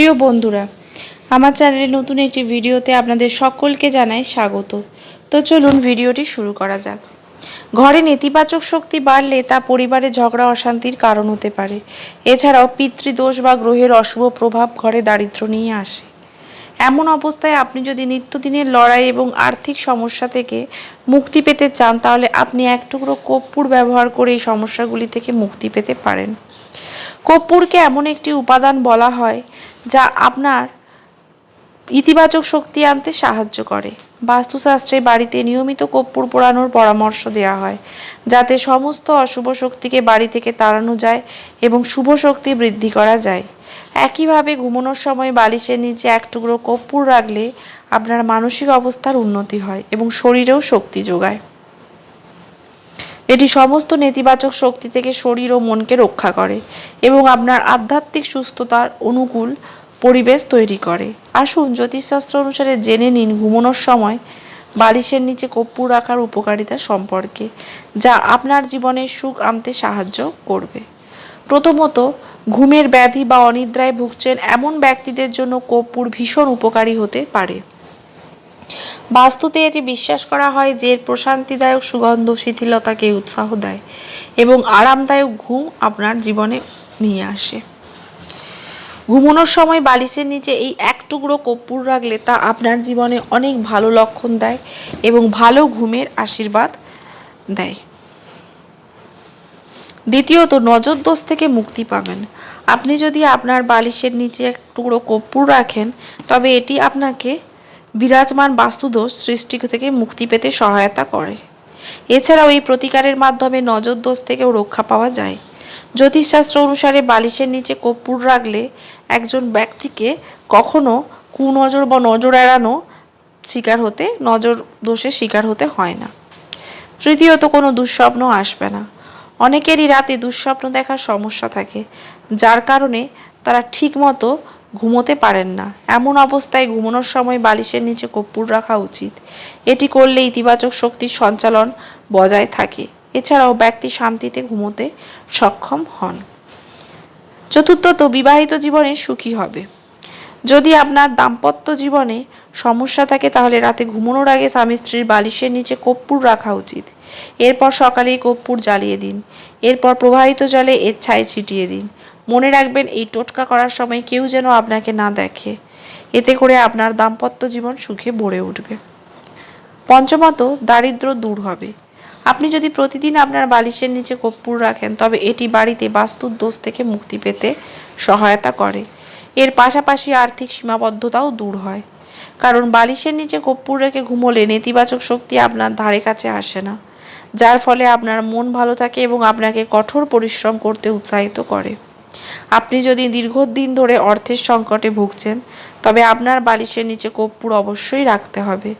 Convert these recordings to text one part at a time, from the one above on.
প্রিয় বন্ধুরা, আমার চ্যানেলে নতুন একটি ভিডিওতে আপনাদের সকলকে জানাই স্বাগত। তো চলুন ভিডিওটি শুরু করা যাক। ঘরে নেতিবাচক শক্তি বাড়লে তা পরিবারে ঝগড়া, অশান্তির কারণ হতে পারে। এছাড়াও পিতৃদোষ বা গ্রহের অশুভ প্রভাব ঘরে দারিদ্র্য নিয়ে আসে। এমন অবস্থায় আপনি যদি নিত্যদিনের লড়াই এবং আর্থিক সমস্যা থেকে মুক্তি পেতে চান, তাহলে আপনি এক টুকরো কর্পূর ব্যবহার করে এই সমস্যাগুলি থেকে মুক্তি পেতে পারেন। কর্পূরকে এমন একটি উপাদান বলা হয় যা আপনার ইতিবাচক শক্তি আনতে সাহায্য করে। বাস্তুশাস্ত্রে বাড়িতে নিয়মিত কর্পূর পোড়ানোর পরামর্শ দেওয়া হয়, যাতে সমস্ত অশুভ শক্তিকে বাড়ি থেকে তাড়ানো যায় এবং শুভ শক্তি বৃদ্ধি করা যায়। একইভাবে ঘুমানোর সময় বালিশের নিচে এক টুকরো কর্পূর রাখলে আপনার মানসিক অবস্থার উন্নতি হয় এবং শরীরেও শক্তি যোগায়। এটি সমস্ত নেতিবাচক শক্তি থেকে শরীর ও মনকে রক্ষা করে এবং আপনার আধ্যাত্মিক সুস্থতার অনুকূল পরিবেশ তৈরি করে। আসুন জ্যোতিষশাস্ত্র অনুসারে জেনে নিন ঘুমানোর সময় বালিশের নিচে কর্পূর রাখার উপকারিতা সম্পর্কে, যা আপনার জীবনের সুখ আনতে সাহায্য করবে। প্রথমত, ঘুমের ব্যাধি বা অনিদ্রায় ভুগছেন এমন ব্যক্তিদের জন্য কর্পূর ভীষণ উপকারী হতে পারে। বাস্তুতে এটি বিশ্বাস করা হয় যে এর প্রশান্তিদায়ক সুগন্ধ শিথিলতাকে উৎসাহ দেয় এবং আরামদায়ক ঘুম আপনার জীবনে নিয়ে আসে। ঘুমানোর সময় বালিশের নিচে এই এক টুকরো কর্পূর রাখলে তা আপনার জীবনে অনেক ভালো লক্ষণ দেয় এবং ভালো ঘুমের আশীর্বাদ দেয়। দ্বিতীয়ত নজর দোষ থেকে মুক্তি পাবেন। আপনি যদি আপনার বালিশের নিচে এক টুকরো কর্পূর রাখেন, তবে এটি আপনাকে বিরাজমান বাস্তুদোষ সৃষ্টি থেকে মুক্তি পেতে সহায়তা করে। এছাড়াও এই প্রতিকারের মাধ্যমে নজর দোষ থেকেও রক্ষা পাওয়া যায়। জ্যোতিষশাস্ত্র অনুসারে বালিশের নিচে কর্পূর রাখলে একজন ব্যক্তিকে কখনো কুনজর বা নজর এড়ানো শিকার হতে, নজর দোষের শিকার হতে হয় না। তৃতীয়ত কোনো দুঃস্বপ্ন আসবে না। অনেকেরই রাতে দুঃস্বপ্ন দেখার সমস্যা থাকে, যার কারণে তারা ঠিকমতো ঘুমোতে পারেন না। এমন অবস্থায় ঘুমানোর সময় বালিশের নিচে কর্পূর রাখা উচিত। এটি করলে ইতিবাচক শক্তির সঞ্চালন বজায় থাকে। এছাড়াও ব্যক্তি শান্তিতে ঘুমোতে সক্ষম হন। চতুর্থত বিবাহিত জীবনে সুখী হবে। যদি আপনার দাম্পত্য জীবনে সমস্যা থাকে, তাহলে রাতে ঘুমানোর আগে স্বামী স্ত্রীর বালিশের নিচে কর্পূর রাখা উচিত। এরপর সকালেই কর্পূর জ্বালিয়ে দিন। এরপর প্রবাহিত জলে এর ছাই ছিটিয়ে দিন। মনে রাখবেন, এই টোটকা করার সময় কেউ যেন আপনাকে না দেখে। এতে করে আপনার দাম্পত্য জীবন সুখে ভরে উঠবে। পঞ্চমত দারিদ্র দূর হবে। আপনি যদি প্রতিদিন আপনার বালিশের নিচে কর্পূর রাখেন, তবে এটি বাড়িতে বাস্তুর দোষ থেকে মুক্তি পেতে সহায়তা করে। এর পাশাপাশি আর্থিক সীমাবদ্ধতাও দূর হয়। কারণ বালিশের নিচে কর্পূর রেখে ঘুমোলে নেতিবাচক শক্তি আপনার ধারে কাছে আসে না, যার ফলে আপনার মন ভালো থাকে এবং আপনাকে কঠোর পরিশ্রম করতে উৎসাহিত করে। আপনি যদি দীর্ঘদিন ধরে অর্থের সংকটে ভুগছেন, তবে আপনার বালিশের নিচে কর্পূর অবশ্যই রাখতে হবে।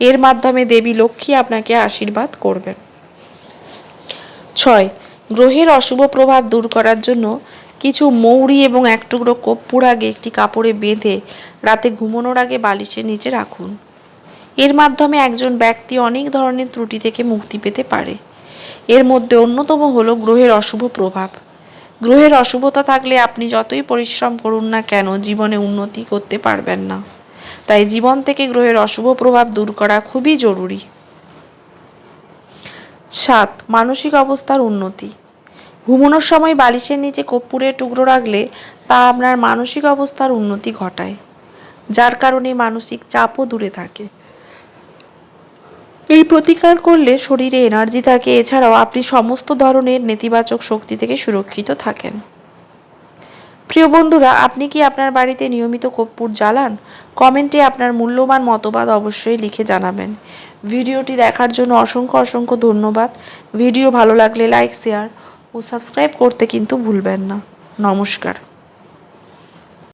এর মাধ্যমে দেবী লক্ষ্মী আপনাকে আশীর্বাদ করবেন। গ্রহের অশুভ প্রভাব দূর করার জন্য কিছু মৌরি এবং এক টুকরো কর্পূর আগে একটি কাপড়ে বেঁধে রাতে ঘুমানোর আগে বালিশের নিচে রাখুন। এর মাধ্যমে একজন ব্যক্তি অনেক ধরনের ত্রুটি থেকে মুক্তি পেতে পারে। এর মধ্যে অন্যতম হলো গ্রহের অশুভ প্রভাব। গ্রহের অশুভতা থাকলে আপনি যতই পরিশ্রম করুন না কেন, জীবনে উন্নতি করতে পারবেন না। তাই জীবন থেকে গ্রহের অশুভ প্রভাব দূর করা খুবই জরুরি। সাত, মানসিক অবস্থার উন্নতি। ঘুমানোর সময় বালিশের নিচে কর্পূরের টুকরো রাখলে তা আপনার মানসিক অবস্থার উন্নতি ঘটায়, যার কারণে মানসিক চাপও দূরে থাকে। এই প্রতিকার করলে শরীরে এনার্জি থাকে, এছাড়াও আপনি সমস্ত ধরনের নেতিবাচক শক্তি থেকে সুরক্ষিত থাকেন। প্রিয় বন্ধুরা, আপনি কি আপনার বাড়িতে নিয়মিত কর্পূর জ্বালান? কমেন্টে আপনার মূল্যবান মতবাদ অবশ্যই লিখে জানাবেন। ভিডিওটি দেখার জন্য অসংখ্য অসংখ্য ধন্যবাদ। ভিডিও ভালো লাগলে লাইক, শেয়ার ও সাবস্ক্রাইব করতে কিন্তু ভুলবেন না। নমস্কার।